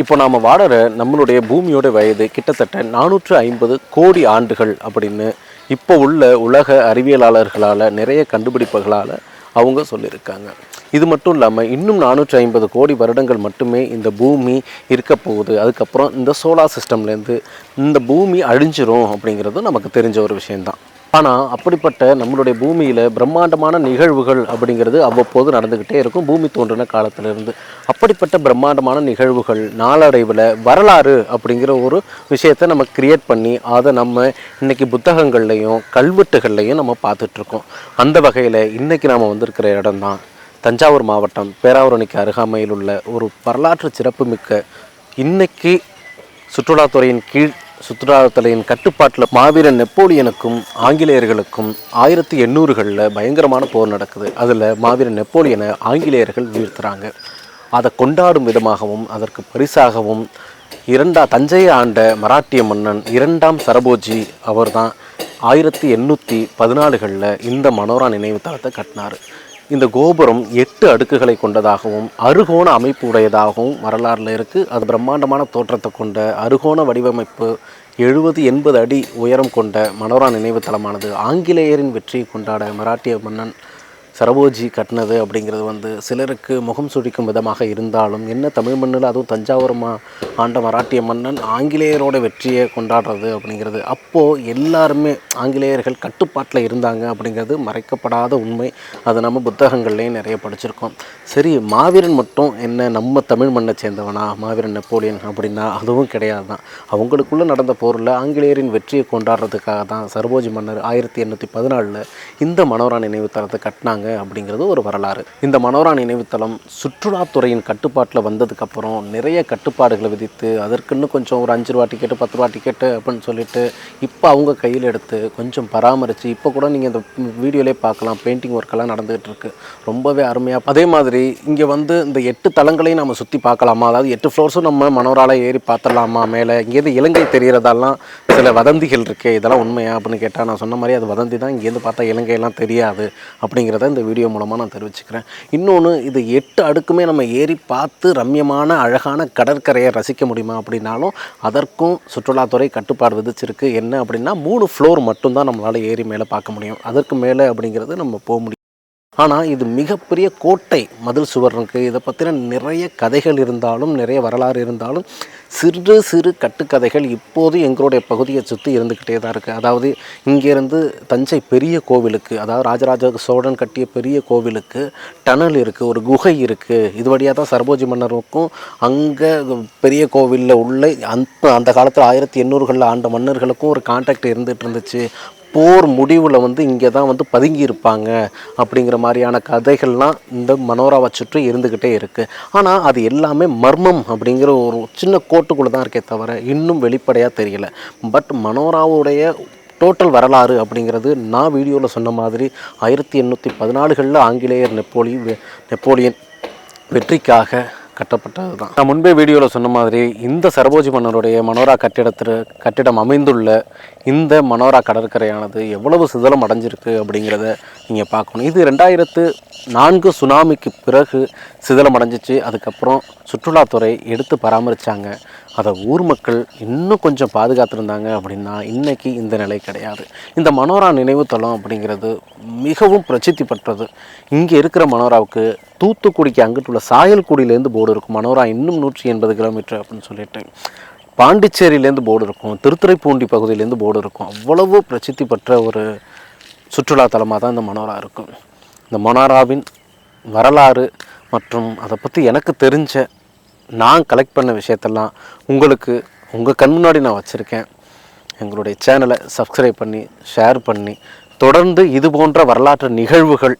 இப்போ நாம் வாடுற நம்மளுடைய பூமியோட வயது கிட்டத்தட்ட நானூற்று ஐம்பது கோடி ஆண்டுகள் அப்படின்னு இப்போ உள்ள உலக அறிவியலாளர்களால் நிறைய கண்டுபிடிப்புகளால் அவங்க சொல்லியிருக்காங்க. இது மட்டும் இல்லாமல் இன்னும் நானூற்றி ஐம்பது கோடி வருடங்கள் மட்டுமே இந்த பூமி இருக்க போகுது. அதுக்கப்புறம் இந்த சோலார் சிஸ்டம்லேருந்து இந்த பூமி அழிஞ்சிரும் அப்படிங்கிறதும் நமக்கு தெரிஞ்ச ஒரு விஷயந்தான் ஆனால் அப்படிப்பட்ட நம்மளுடைய பூமியில் பிரம்மாண்டமான நிகழ்வுகள் அப்படிங்கிறது அவ்வப்போது நடந்துக்கிட்டே இருக்கும். பூமி தோன்றின காலத்திலிருந்து. அப்படிப்பட்ட பிரம்மாண்டமான நிகழ்வுகள் நாளடைவில் வரலாறு அப்படிங்கிற ஒரு விஷயத்தை நம்ம கிரியேட் பண்ணி அதை நம்ம இன்றைக்கி புத்தகங்கள்லையும் கல்வெட்டுகள்லையும் நம்ம பார்த்துட்ருக்கோம். அந்த வகையில் இன்றைக்கி நாம் வந்திருக்கிற இடம் தான் தஞ்சாவூர் மாவட்டம். பேராவூரணிக்கு அருகாமையில் உள்ள ஒரு வரலாற்று சிறப்புமிக்க இன்றைக்கி சுற்றுலாத்துறையின் கீழ் சுற்றுலாத்தலையின் கட்டுப்பாட்டில் மாவீரன் நெப்போலியனுக்கும் ஆங்கிலேயர்களுக்கும் ஆயிரத்தி எண்ணூறுகளில் பயங்கரமான போர் நடக்குது. அதில் மாவீரன் நெப்போலியனை ஆங்கிலேயர்கள் வீழ்த்துறாங்க. அதை கொண்டாடும் விதமாகவும் அதற்கு பரிசாகவும் இரண்டா தஞ்சையை ஆண்ட மராட்டிய மன்னன் இரண்டாம் சரபோஜி அவர்தான் ஆயிரத்தி எண்ணூற்றி பதினாலுகளில் இந்த மனோரா நினைவு தளத்தை கட்டினார். இந்த கோபுரம் எட்டு அடுக்குகளை கொண்டதாகவும் அருகோண அமைப்பு உடையதாகவும் வரலாறுல இருக்குது அது பிரம்மாண்டமான தோற்றத்தை கொண்ட அருகோண வடிவமைப்பு எழுபது எண்பது அடி உயரம் கொண்ட மனோரா நினைவு தலமானது ஆங்கிலேயரின் வெற்றியை கொண்டாட மராட்டிய மன்னன் சரபோஜி கட்டினது அப்படிங்கிறது வந்து சிலருக்கு முகம் சுழிக்கும் விதமாக இருந்தாலும் என்ன தமிழ் மண்ணில் அதுவும் தஞ்சாவூர் மா ஆண்ட மராட்டிய மன்னன் ஆங்கிலேயரோட வெற்றியை கொண்டாடுறது அப்படிங்கிறது. அப்போது எல்லாருமே ஆங்கிலேயர்கள் கட்டுப்பாட்டில் இருந்தாங்க அப்படிங்கிறது மறைக்கப்படாத உண்மை. அதை நம்ம புத்தகங்கள்லேயும் நிறைய படிச்சிருக்கோம். சரி மாவீரன் மட்டும் என்ன நம்ம தமிழ் மண்ணை சேர்ந்தவனா? மாவீரன் நெப்போலியன் அப்படின்னா அதுவும் கிடையாது தான் அவங்களுக்குள்ளே நடந்த போரில் ஆங்கிலேயரின் வெற்றியை கொண்டாடுறதுக்காக தான் சரபோஜி மன்னர் ஆயிரத்தி எண்ணூற்றி பதினாலில் இந்த மனோரா நினைவு தரத்தை கட்டினாங்க. அப்படிங்கிறது ஒரு வரலாறு. இந்த மனோரா நினைவுத்தலம் சுற்றுலாத்துறையின் கட்டுப்பாட்டில் வந்ததுக்கப்புறம் நிறைய கட்டுப்பாடுகளை விதித்து அதற்குன்னு கொஞ்சம் ஒரு அஞ்சு ரூபா டிக்கெட்டு பத்து ரூபா டிக்கெட்டு அப்படின்னு சொல்லிட்டு இப்போ அவங்க கையில் எடுத்து கொஞ்சம் பராமரித்து இப்போ கூட நீங்கள் இந்த வீடியோலே பார்க்கலாம். பெயிண்டிங் ஒர்க்கெல்லாம் நடந்துகிட்டு இருக்கு. ரொம்பவே அருமையாக அதே மாதிரி இங்கே வந்து இந்த எட்டு தளங்களையும் நம்ம சுற்றி பார்க்கலாமா? அதாவது எட்டு ஃப்ளோர்ஸும் நம்ம மனோரால ஏறி பார்த்துடலாமா? மேலே இங்கேருந்து இலங்கை தெரியறதெல்லாம் சில வதந்திகள் இருக்கே இதெல்லாம் உண்மையா அப்படின்னு கேட்டால் நான் சொன்ன மாதிரி அது வதந்தி தான். இங்கேருந்து பார்த்தா இலங்கையெல்லாம் தெரியாது அப்படிங்கிறத இந்த வீடியோ மூலமாக நான் தெரிவிச்சுக்கிறேன். இன்னொன்று இது எட்டு அடுக்குமே நம்ம ஏறி பார்த்து ரம்யமான அழகான கடற்கரையை ரசிக்க முடியுமா அப்படின்னாலும் அதற்கும் சுற்றுலாத்துறை கட்டுப்பாடு விதிச்சிருக்கு. என்ன அப்படின்னா மூணு ஃப்ளோர் மட்டும்தான் நம்மளால் ஏறி மேலே பார்க்க முடியும். அதற்கு மேலே அப்படிங்கிறது நம்ம போக முடியும் ஆனால் இது மிகப்பெரிய கோட்டை மதில் சுவர்னுக்கு இதை பற்றின நிறைய கதைகள் இருந்தாலும் நிறைய வரலாறு இருந்தாலும் சிறு சிறு கட்டுக்கதைகள் இப்போது எங்களுடைய பகுதியை சுற்றி இருந்துக்கிட்டே தான் இருக்குது அதாவது இங்கேருந்து தஞ்சை பெரிய கோவிலுக்கு அதாவது ராஜராஜ சோழன் கட்டிய பெரிய கோவிலுக்கு டனல் இருக்குது ஒரு குகை இருக்குது இது வழியாக தான் சரபோஜி மன்னருக்கும் அங்கே பெரிய கோவிலில் உள்ள அந்த அந்த காலத்தில் ஆயிரத்தி எண்ணூறுகளில் ஆண்ட மன்னர்களுக்கும் ஒரு கான்டாக்ட் இருந்துகிட்டு இருந்துச்சு. போர் முடிவில் வந்து இங்கே தான் வந்து பதுங்கியிருப்பாங்க அப்படிங்கிற மாதிரியான கதைகள்லாம் இந்த மனோராவை சுற்றி இருந்துக்கிட்டே இருக்குது ஆனால் அது எல்லாமே மர்மம் அப்படிங்கிற ஒரு சின்ன கோட்டுக்குள்ளே தான் இருக்கே தவிர இன்னும் வெளிப்படையாக தெரியல. பட் மனோராவுடைய டோட்டல் வரலாறு அப்படிங்கிறது நான் வீடியோவில் சொன்ன மாதிரி ஆயிரத்தி எண்ணூற்றி பதினாலுகளில் ஆங்கிலேயர் நெப்போலியன் நெப்போலியன் வெற்றிக்காக கட்டப்பட்டது தான் நான் முன்பே வீடியோவில் சொன்ன மாதிரி இந்த சரபோஜி மன்னருடைய மனோரா கட்டிடத்தில் கட்டிடம் அமைந்துள்ள இந்த மனோரா கடற்கரையானது எவ்வளவு சிதலம் அடைஞ்சிருக்கு அப்படிங்கிறத நீங்கள் பார்க்கணும். இது ரெண்டாயிரத்து நான்கு சுனாமிக்கு பிறகு சிதலம் அடைஞ்சிச்சு. அதுக்கப்புறம் சுற்றுலாத்துறை எடுத்து பராமரித்தாங்க அதை ஊர் மக்கள் இன்னும் கொஞ்சம் பாதுகாத்திருந்தாங்க அப்படின்னா இன்றைக்கி இந்த நிலை கிடையாது. இந்த மனோரா நினைவுத்தலம் அப்படிங்கிறது மிகவும் பிரசித்தி பெற்றது. இங்கே இருக்கிற மனோராவுக்கு தூத்துக்குடிக்கு அங்கிட்டு உள்ள சாயல்குடியிலேருந்து போர்டு இருக்கும். மனோரா இன்னும் நூற்றி எண்பது கிலோமீட்டர் அப்படின்னு சொல்லிட்டு. பாண்டிச்சேரியிலேருந்து போர்டு இருக்கும். திருத்துறைப்பூண்டி பகுதியிலேருந்து போர்டு இருக்கும். அவ்வளவு பிரசித்தி பெற்ற ஒரு சுற்றுலா தலமாக தான் இந்த மனோரா இருக்கும். இந்த மனோராவின் வரலாறு மற்றும் அதை பற்றி எனக்கு தெரிஞ்ச நான் கலெக்ட் பண்ண விஷயத்தெல்லாம் உங்களுக்கு உங்கள் கண் முன்னாடி நான் வச்சுருக்கேன். எங்களுடைய சேனலை சப்ஸ்கிரைப் பண்ணி ஷேர் பண்ணி தொடர்ந்து இது போன்ற வரலாற்று நிகழ்வுகள்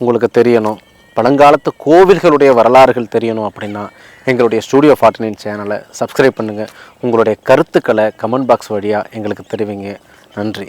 உங்களுக்கு தெரியணும். பழங்காலத்து கோவில்களுடைய வரலாறுகள் தெரியணும் அப்படின்னா எங்களுடைய ஸ்டூடியோ ஃபார்ட்டி நைன் சேனலை சப்ஸ்கிரைப் பண்ணுங்கள் உங்களுடைய கருத்துக்களை கமெண்ட் பாக்ஸ் வழியாக எங்களுக்கு தெரிவிங்க. நன்றி.